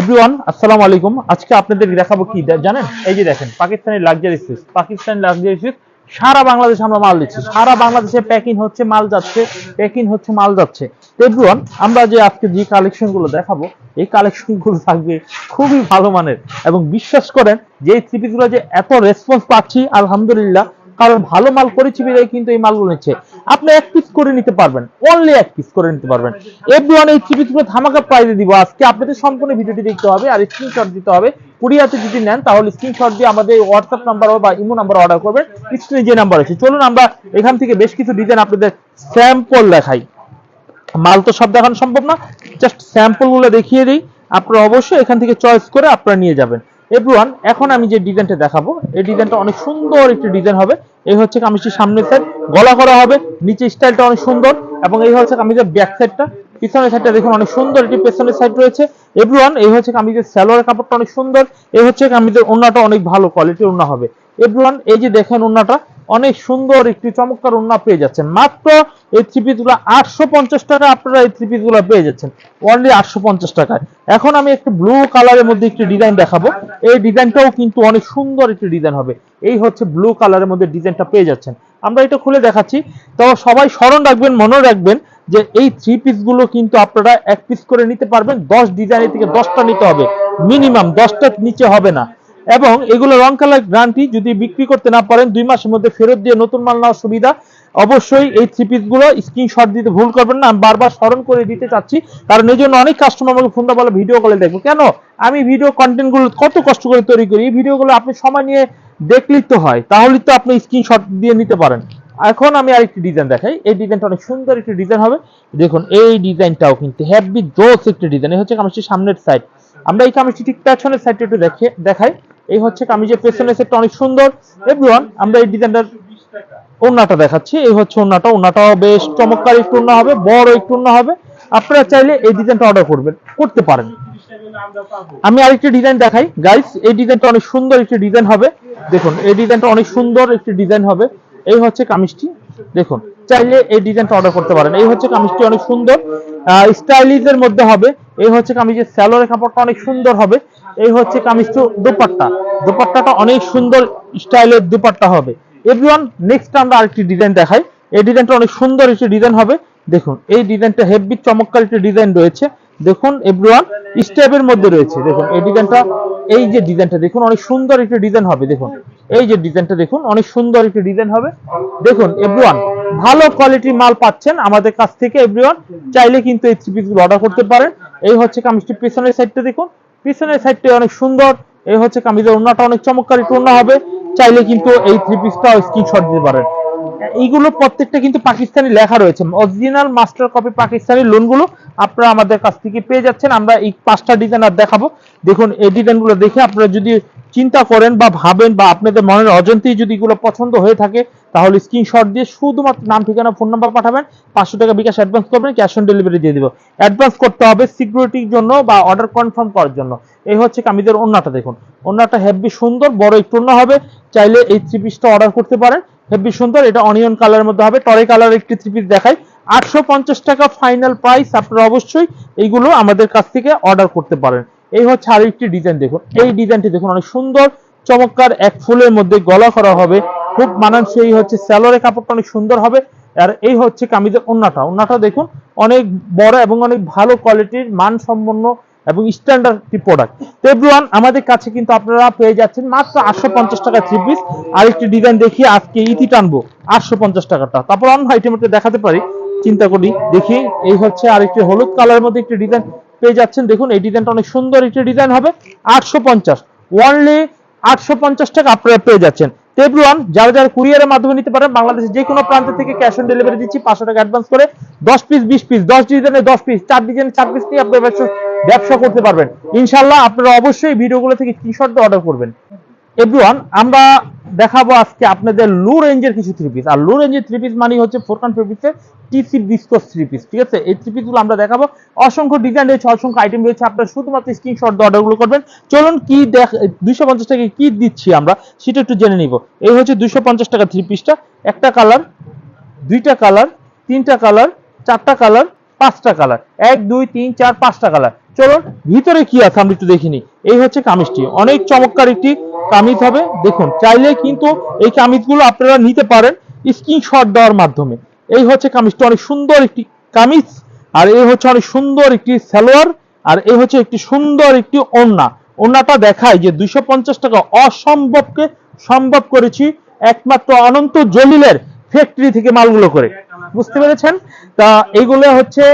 Everyone আসসালামু আলাইকুম। আজকে আপনাদের দেখাবো কি? জানেন? এই যে দেখেন, Pakistani luxury switch Pakistani luxury switch সারা বাংলাদেশে আমরা মাল দিচ্ছি। সারা বাংলাদেশে প্যাকিং হচ্ছে, মাল যাচ্ছে প্যাকিং হচ্ছে, মাল যাচ্ছে। এভরিওয়ান আমরা যে আজকে যে কালেকশনগুলো দেখাবো, এই কালেকশনগুলো থাকবে খুবই ভালো মানের। এবং বিশ্বাস করেন, যে এই থ্রি গুলো যে এত রেসপন্স পাচ্ছি, আলহামদুলিল্লাহ কারণ ভালো মাল বিদায় কিন্তু এই মালগুলো নিচ্ছে। আপনি এক পিস করে নিতে পারবেন অনলি এক পিস করে নিতে পারবেন। এভরিওয়ান এই থ্রি পিসগুলো ধামাকা প্রাইজে দিব। আজকে আপনাদের সম্পূর্ণ ভিডিওটি দেখতে হবে আর স্ক্রিনশট দিতে হবে। কুরিয়াতে যদি নেন, তাহলে স্ক্রিনশট দিয়ে আমাদের হোয়াটসঅ্যাপ নাম্বার বা ইমো নাম্বার অর্ডার করবেন। স্ক্রিনে যে নাম্বার আছে, চলুন আমরা এখান থেকে বেশ কিছু ডিজাইন আপনাদের স্যাম্পল দেখাই। মাল তো সব দেখানো সম্ভব না জাস্ট স্যাম্পলগুলো দেখিয়ে দিই। আপনারা অবশ্যই এখান থেকে চয়েস করে আপনারা নিয়ে যাবেন। এভরিওয়ান এখন আমি যে ডিজাইনটা দেখাবো, এই ডিজাইনটা অনেক সুন্দর একটি ডিজাইন হবে। এই হচ্ছে কামিজটির সামনের সাইড গলা করা হবে, নিচে স্টাইলটা অনেক সুন্দর, এবং এই হচ্ছে কামিজের ব্যাক সাইডটা পিছনের সাইডটা দেখুন, অনেক সুন্দর একটি পেছনের সাইড রয়েছে। এভরিওয়ান এই হচ্ছে কামিজের স্যালোয়ার কাপড়টা অনেক সুন্দর, এই হচ্ছে কামিজের ওন্নাটা অনেক ভালো কোয়ালিটির ওন্না হবে। এভরিওয়ান এই যে দেখেন ওন্নাটা অনেক সুন্দর একটি চমৎকার ওন্না পেয়ে যাচ্ছেন। মাত্র এই থ্রি পিসগুলো আটশো পঞ্চাশ টাকা আপনারা এই থ্রি পিসগুলো পেয়ে যাচ্ছেন। অনলি আটশো পঞ্চাশ টাকায়। এখন আমি একটু ব্লু কালারের মধ্যে একটি ডিজাইন দেখাবো। এই ডিজাইনটাও কিন্তু অনেক সুন্দর একটি ডিজাইন হবে। এই হচ্ছে ব্লু কালারের মধ্যে ডিজাইনটা পেয়ে যাচ্ছেন। আমরা এটা খুলে দেখাচ্ছি। তো সবাই স্মরণ রাখবেন, মনে রাখবেন যে এই থ্রি পিসগুলো কিন্তু আপনারা এক পিস করে নিতে পারবেন। দশ ডিজাইনের থেকে দশটা নিতে হবে। মিনিমাম দশটার নিচে হবে না। এবং এগুলো রং কালার গ্যারান্টি যদি বিক্রি করতে না পারেন, দুই মাসের মধ্যে ফেরত দিয়ে নতুন মাল নেওয়ার সুবিধা। অবশ্যই এই থ্রি পিসগুলো স্ক্রিনশট দিতে ভুল করবেন না। আমি বারবার স্মরণ করে দিতে চাচ্ছি, কারণ এই জন্য অনেক কাস্টমার আমাকে ফোন বলে ভিডিও কলে দেখব। কেন? আমি ভিডিও কন্টেন্টগুলো কত কষ্ট করে তৈরি করি? এই ভিডিও গুলো আপনি সময় নিয়ে দেখলেই তো হয়। তাহলে তো আপনি স্ক্রিনশট দিয়ে নিতে পারেন। এখন আমি আরেকটি ডিজাইন দেখাই। এই ডিজাইনটা অনেক সুন্দর একটি ডিজাইন হবে। দেখুন, এই ডিজাইনটাও কিন্তু হ্যাভি জোস একটি ডিজাইন এই হচ্ছে কামিজটির সামনের সাইড আমরা এই কামিজটি ঠিক পেছনের সাইডটা একটু দেখে দেখাই। এই হচ্ছে কামিজের পেছনের সাইডটা অনেক সুন্দর। এভরিওয়ান আমরা এই ডিজাইনটার ওন্নাটা দেখাচ্ছি। এই হচ্ছে ওন্নাটা ওন্নাটাও বেশ চমৎকার একটু ওন্না হবে, বড় একটু ওন্না হবে। আপনারা চাইলে এই ডিজাইনটা অর্ডার করবেন, করতে পারেন। আমি আরেকটি ডিজাইন দেখাই। গাইস এই ডিজাইনটা অনেক সুন্দর একটি ডিজাইন হবে। দেখুন, এই ডিজাইনটা অনেক সুন্দর একটি ডিজাইন হবে। এই হচ্ছে কামিজটি। দেখুন, চাইলে এই ডিজাইনটা অর্ডার করতে পারেন। এই হচ্ছে কামিজটি অনেক সুন্দর। স্টাইলিশ এর মধ্যে হবে। এই হচ্ছে কামিজের স্যালোরের কাপড়টা অনেক সুন্দর হবে। এই হচ্ছে কামিজটি দুপাট্টা। দুপাট্টাটা অনেক সুন্দর স্টাইলের দুপাট্টা হবে। এভরিওয়ান নেক্সট আমরা আরেকটি ডিজাইন দেখাই। এই ডিজাইনটা অনেক সুন্দর একটি ডিজাইন হবে। দেখুন, এই ডিজাইনটা হেভি চমৎকার একটি ডিজাইন রয়েছে। দেখুন এভরিওয়ান স্টেপের মধ্যে রয়েছে। দেখুন, এই ডিজাইনটা এই যে ডিজাইনটা দেখুন, অনেক সুন্দর একটি ডিজাইন হবে। দেখুন, এই যে ডিজাইনটা দেখুন, অনেক সুন্দর একটি ডিজাইন হবে। দেখুন এভরিওয়ান ভালো কোয়ালিটির মাল পাচ্ছেন আমাদের কাছ থেকে এভরিওয়ান চাইলে কিন্তু এই থ্রি পিসগুলো অর্ডার করতে পারেন। এই হচ্ছে কামিজটি পিছনের সাইডটা দেখুন। পিছনের সাইডটা অনেক সুন্দর। এই হচ্ছে কামিজের ওন্নাটা অনেক চমৎকার, একটু হবে। চাইলে কিন্তু এই থ্রি পিসটা স্ক্রিনশট দিতে পারেন। এইগুলো প্রত্যেকটা কিন্তু পাকিস্তানি লেখা রয়েছে। অরিজিনাল মাস্টার কপি পাকিস্তানি লোনগুলো আপনারা আমাদের কাছ থেকে পেয়ে যাচ্ছেন। আমরা এই পাঁচটা ডিজাইন আর দেখাবো। দেখুন, এই ডিজাইনগুলো দেখে আপনারা যদি চিন্তা করেন বা ভাবেন বা আপনাদের মনের অজান্তেই যদি এগুলো পছন্দ হয়ে থাকে, তাহলে স্ক্রিনশট দিয়ে শুধুমাত্র নাম, ঠিকানা ফোন নাম্বার পাঠাবেন। পাঁচশো টাকা বিকাশ অ্যাডভান্স করবেন ক্যাশ অন ডেলিভারি দিয়ে দিব। অ্যাডভান্স করতে হবে সিকিউরিটির জন্য বা অর্ডার কনফার্ম করার জন্য। এই হচ্ছে কামিজের ওন্নাটা দেখুন। ওন্নাটা হেভি সুন্দর, বড় একটু অন্য হবে। চাইলে এই থ্রি পিসটা অর্ডার করতে পারেন। হেভি সুন্দর, এটা অনিয়ন কালারের মধ্যে হবে। টরে কালার একটি থ্রি পিস দেখাই। আটশো পঞ্চাশ টাকা ফাইনাল প্রাইস আপনারা অবশ্যই এইগুলো আমাদের কাছ থেকে অর্ডার করতে পারেন। এই হচ্ছে আরেকটি ডিজাইন দেখুন। এই ডিজাইনটি দেখুন, অনেক সুন্দর, চমৎকার, এক ফুলের মধ্যে গলা করা হবে, খুব মানানসই হচ্ছে স্যালোরের কাপড়টা অনেক সুন্দর হবে, আর এই হচ্ছে কামিজের ওন্নাটা। ওন্নাটা দেখুন, অনেক বড় এবং অনেক ভালো কোয়ালিটির মানসম্পন্ন এবং স্ট্যান্ডার্ড একটি প্রোডাক্ট তো এভরিওয়ান আমাদের কাছে কিন্তু আপনারা পেয়ে যাচ্ছেন মাত্র আটশো পঞ্চাশ টাকা থ্রি পিস আরেকটি ডিজাইন দেখিয়ে আজকে ইতি টানবো, আটশো পঞ্চাশ টাকাটা। তারপর অন্য আইটেমটা দেখাতে পারি। চিন্তা করি, দেখি। এই হচ্ছে আরেকটি হলুদ কালারের মধ্যে একটি ডিজাইন পেয়ে যাচ্ছেন। দেখুন, এই ডিজাইনটা অনেক সুন্দর একটি ডিজাইন হবে। আটশো পঞ্চাশ ওয়ানলি আটশো পঞ্চাশ টাকা আপনারা পেয়ে যাচ্ছেন। এভরিওয়ান যারা যারা কুরিয়ারের মাধ্যমে নিতে পারেন, বাংলাদেশের যে কোনো প্রান্ত থেকে ক্যাশ অন ডেলিভারি দিচ্ছি, পাঁচশো টাকা অ্যাডভান্স করে দশ পিস বিশ পিস দশ ডিজাইনের দশ পিস চার ডিজাইনের চার পিস নিয়ে আপনার ব্যবসা ব্যবসা করতে পারবেন। ইনশাল্লাহ আপনারা অবশ্যই ভিডিওগুলো থেকে টি শার্ট অর্ডার করবেন। এভরিওয়ান আমরা দেখাবো আজকে আপনাদের লো রেঞ্জের কিছু থ্রি পিস আর লো রেঞ্জের থ্রি পিস মানে হচ্ছে ফোর ফোরকান ফেব্রিক্সের টিসি ডিসকোস থ্রি পিস ঠিক আছে? এই থ্রি পিসগুলো আমরা দেখাবো। অসংখ্য ডিজাইন রয়েছে, অসংখ্য আইটেম রয়েছে। আপনারা শুধুমাত্র স্ক্রিনশট দিয়ে অর্ডারগুলো করবেন। চলুন কি দেখ, দুইশো পঞ্চাশ টাকা কি দিচ্ছি আমরা, সেটা একটু জেনে নিব। এই হচ্ছে দুইশো পঞ্চাশ টাকা থ্রি পিসটা একটা কালার দুইটা কালার তিনটা কালার চারটা কালার পাঁচটা কালার এক, দুই, তিন, চার, পাঁচটা কালার চলুন, ভিতরে কি আছে আমরা একটু দেখিনি এই হচ্ছে কামিজটি। অনেক চমৎকার একটি কামিজ হবে। দেখুন, চাইলে কিন্তু এই কামিজগুলো আপনারা নিতে পারেন স্ক্রিনশট দেওয়ার মাধ্যমে। এই হচ্ছে কামিজটা, অনেক সুন্দর একটি কামিজ। আর এই হচ্ছে অনেক সুন্দর একটি সালোয়ার। আর এই হচ্ছে একটি সুন্দর একটি ওড়না। ওড়নাটা দেখায় যে দুইশো পঞ্চাশ টাকা অসম্ভবকে সম্ভব করেছি একমাত্র অনন্ত জলিলের ফ্যাক্টরি থেকে মালগুলো করে। বুঝতে পেরেছেন? তা এইগুলো হচ্ছে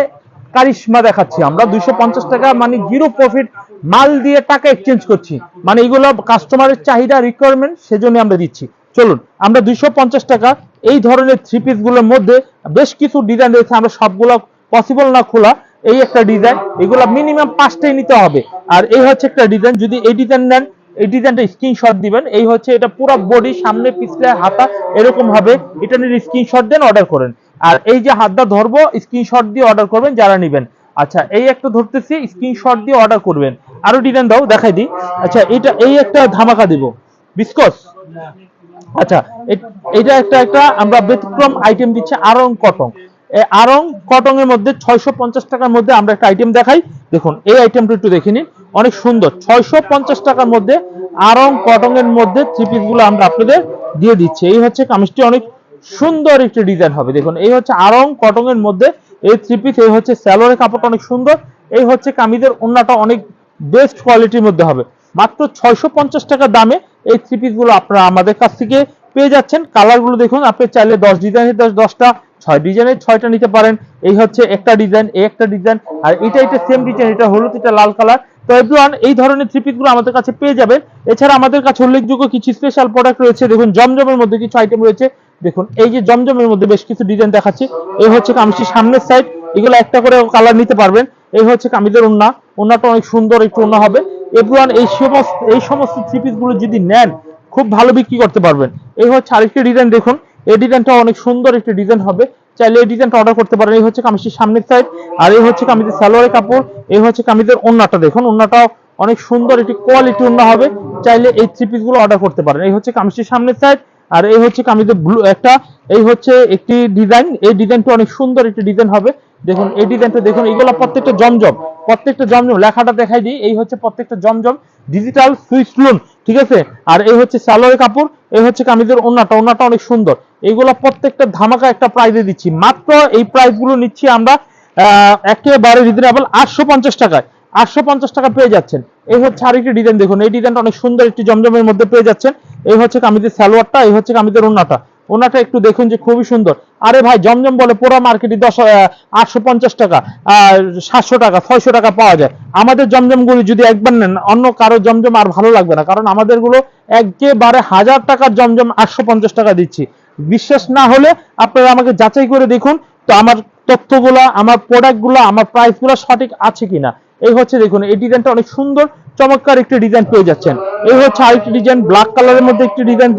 কারিশমা দেখাচ্ছি আমরা। দুইশো পঞ্চাশ টাকা মানে জিরো প্রফিট মাল দিয়ে টাকা এক্সচেঞ্জ করছি। মানে এগুলো কাস্টমারের চাহিদা রিকোয়ারমেন্ট সেজন্য আমরা দিচ্ছি। চলুন, আমরা দুইশো পঞ্চাশ টাকা এই ধরনের থ্রি পিসগুলোর মধ্যে বেশ কিছু ডিজাইন রয়েছে, আমরা সবগুলো পসিবল না খোলা, এই একটা ডিজাইন এগুলো মিনিমাম পাঁচটাই নিতে হবে। আর এই হচ্ছে একটা ডিজাইন যদি এই ডিজাইন নেন, এই ডিজাইনটা স্ক্রিনশট দিবেন। এই হচ্ছে এটা পুরো বডি সামনে পিছলে হাতা, এরকম হবে। এটা নিয়ে স্ক্রিনশট দেন অর্ডার করেন। আর এই যে হাতটা ধরবো স্ক্রিনশট দিয়ে অর্ডার করবেন, যারা নেবেন। আচ্ছা এই একটা ধরতেছি স্ক্রিনশট দিয়ে অর্ডার করবেন। আরও ডিজাইন দাও, দেখাই দিই। আচ্ছা এটা এই একটা ধামাকা দিব। বিস্কস? আচ্ছা এটা একটা একটা আমরা ব্যতিক্রম আইটেম দিচ্ছি আরং কটন আরং কটন এর মধ্যে ছয়শো পঞ্চাশ টাকার মধ্যে আমরা একটা আইটেম দেখাই। দেখুন, এই আইটেমটা একটু দেখে নিন অনেক সুন্দর। ছয়শো পঞ্চাশ টাকার মধ্যে আরং কটন এর মধ্যে থ্রি পিসগুলো আমরা আপনাদের দিয়ে দিচ্ছি। এই হচ্ছে কামিজটি অনেক সুন্দর একটি ডিজাইন হবে। দেখুন, এই হচ্ছে আরং কটন এর মধ্যে এই থ্রি পিস এই হচ্ছে স্যালোয়ারের কাপড়টা অনেক সুন্দর। এই হচ্ছে কামিজের ওন্নাটা অনেক বেস্ট কোয়ালিটির মধ্যে হবে। মাত্র ছয়শো পঞ্চাশ টাকা দামে এই থ্রি পিসগুলো আপনারা আমাদের কাছ থেকে পেয়ে যাচ্ছেন। কালারগুলো দেখুন, আপনি চাইলে দশ ডিজাইনের দশ, দশটা, ছয় ডিজাইনের ছয়টা নিতে পারেন। এই হচ্ছে একটা ডিজাইন এই একটা ডিজাইন আর এটা এটা সেম ডিজাইন এটা হলুদ, এটা লাল কালার তো এভরিওয়ান এই ধরনের থ্রি পিসগুলো আমাদের কাছে পেয়ে যাবেন। এছাড়া আমাদের কাছে উল্লেখযোগ্য কিছু স্পেশাল প্রোডাক্ট রয়েছে। দেখুন, জমজমের মধ্যে কিছু আইটেম রয়েছে। দেখুন, এই যে জমজমের মধ্যে বেশ কিছু ডিজাইন দেখাচ্ছি। এই হচ্ছে কামিজটির সামনের সাইড এগুলো একটা করে কালার নিতে পারবেন। এই হচ্ছে কামিজের ওন্না। ওন্নাটা অনেক সুন্দর, একটু ওন্না হবে। এভরিওয়ান এই সমস্ত এই সমস্ত থ্রি পিসগুলো যদি নেন, খুব ভালো বিক্রি করতে পারবেন। এই হচ্ছে আরেকটি ডিজাইন দেখুন। এই ডিজাইনটা অনেক সুন্দর একটি ডিজাইন হবে। চাইলে এই ডিজাইনটা অর্ডার করতে পারেন। এই হচ্ছে কামিজটির সামনের সাইড আর এই হচ্ছে কামিজের সালোয়ারের কাপড়। এই হচ্ছে কামিজের ওন্নাটা দেখুন। ওন্নাটাও অনেক সুন্দর একটি কোয়ালিটি ওন্না হবে। চাইলে এই থ্রি পিসগুলো অর্ডার করতে পারেন। এই হচ্ছে কামিজটির সামনের সাইড আর এই হচ্ছে কামিজের ব্লু একটা, এই হচ্ছে একটি ডিজাইন এই ডিজাইনটা অনেক সুন্দর একটি ডিজাইন হবে। দেখুন, এই ডিজাইনটা দেখুন, এগুলো প্রত্যেকটা জমজম প্রত্যেকটা জমজম, লেখাটা দেখাই দিই, এই হচ্ছে প্রত্যেকটা জমজম ডিজিটাল সুইচ লোন ঠিক আছে? আর এই হচ্ছে সালোয়ারের কাপড়, এই হচ্ছে কামিজের ওনাটা ওনাটা অনেক সুন্দর। এইগুলো প্রত্যেকটা ধামাকা একটা প্রাইজে দিচ্ছি। মাত্র এই প্রাইসগুলো নিচ্ছি আমরা একেবারে রিজনেবল আটশো পঞ্চাশ টাকায়। আটশো পঞ্চাশ টাকা পেয়ে যাচ্ছেন। এই হচ্ছে আরেকটি ডিজাইন দেখুন। এই ডিজাইনটা অনেক সুন্দর, একটি জমজমের মধ্যে পেয়ে যাচ্ছেন। এই হচ্ছে কামিজের সালোয়ারটা, এই হচ্ছে কামিজের ওন্নাটা ওনাটা একটু দেখুন যে খুবই সুন্দর। আরে ভাই, জমজম বলে পুরো মার্কেটে দশ আটশো পঞ্চাশ টাকা সাতশো টাকা, ছয়শো টাকা পাওয়া যায়। আমাদের জমজম গুলি যদি একবার নেন, অন্য কারও জমজম আর ভালো লাগবে না। কারণ আমাদেরগুলো একেবারে হাজার টাকার জমজম আটশো পঞ্চাশ টাকা দিচ্ছি। বিশ্বাস না হলে আপনারা আমাকে যাচাই করে দেখুন। তো আমার তথ্যগুলো, আমার প্রোডাক্টগুলো আমার প্রাইসগুলো সঠিক আছে কিনা। এই হচ্ছে দেখুন, এই ডিজাইনটা অনেক সুন্দর, চমৎকার একটি ডিজাইন পেয়ে যাচ্ছেন। এই হচ্ছে আরেকটি ডিজাইন ব্ল্যাক কালারের মধ্যে একটি ডিজাইন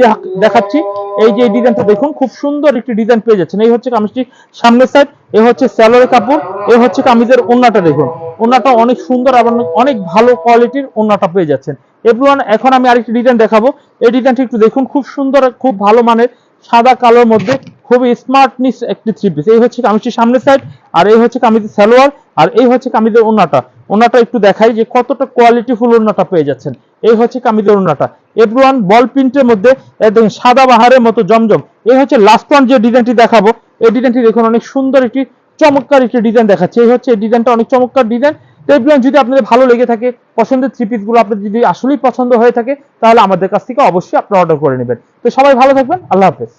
দেখাচ্ছি। এই যে ডিজাইনটা দেখুন, খুব সুন্দর একটি ডিজাইন পেয়ে যাচ্ছেন। এই হচ্ছে কামিজটি সামনের সাইড এই হচ্ছে স্যালোরের কাপড়, এই হচ্ছে কামিজের ওন্নাটা দেখুন। ওন্নাটা অনেক সুন্দর এবং অনেক ভালো কোয়ালিটির ওন্নাটা পেয়ে যাচ্ছেন। এভরিওয়ান এখন আমি আরেকটি ডিজাইন দেখাবো। এই ডিজাইনটি একটু দেখুন, খুব সুন্দর, খুব ভালো মানের, সাদা কালোর মধ্যে, খুবই স্মার্টনিস একটি থ্রি পিস এই হচ্ছে কামিজটির সামনের সাইড আর এই হচ্ছে কামিজের সালোয়ার আর এই হচ্ছে কামিজের ওন্নাটা ওন্নাটা একটু দেখাই যে কতটা কোয়ালিটি ফুল ওন্নাটা পেয়ে যাচ্ছেন। এই হচ্ছে কামিজের ওন্নাটা এভরিওয়ান বল প্রিন্টের মধ্যে একদম সাদা বাহারের মতো জমজম। এই হচ্ছে লাস্ট ওয়ান যে ডিজাইনটি দেখাবো, এই ডিজাইনটি দেখুন অনেক সুন্দর একটি চমৎকার একটি ডিজাইন দেখাচ্ছে। এই হচ্ছে, এই ডিজাইনটা অনেক চমৎকার ডিজাইন তো এভরিওয়ান যদি আপনাদের ভালো লেগে থাকে, পছন্দের থ্রি পিসগুলো আপনাদের যদি আসলেই পছন্দ হয়ে থাকে, তাহলে আমাদের কাছ থেকে অবশ্যই আপনারা অর্ডার করে নেবেন। তো সবাই ভালো থাকবেন, আল্লাহ হাফেজ।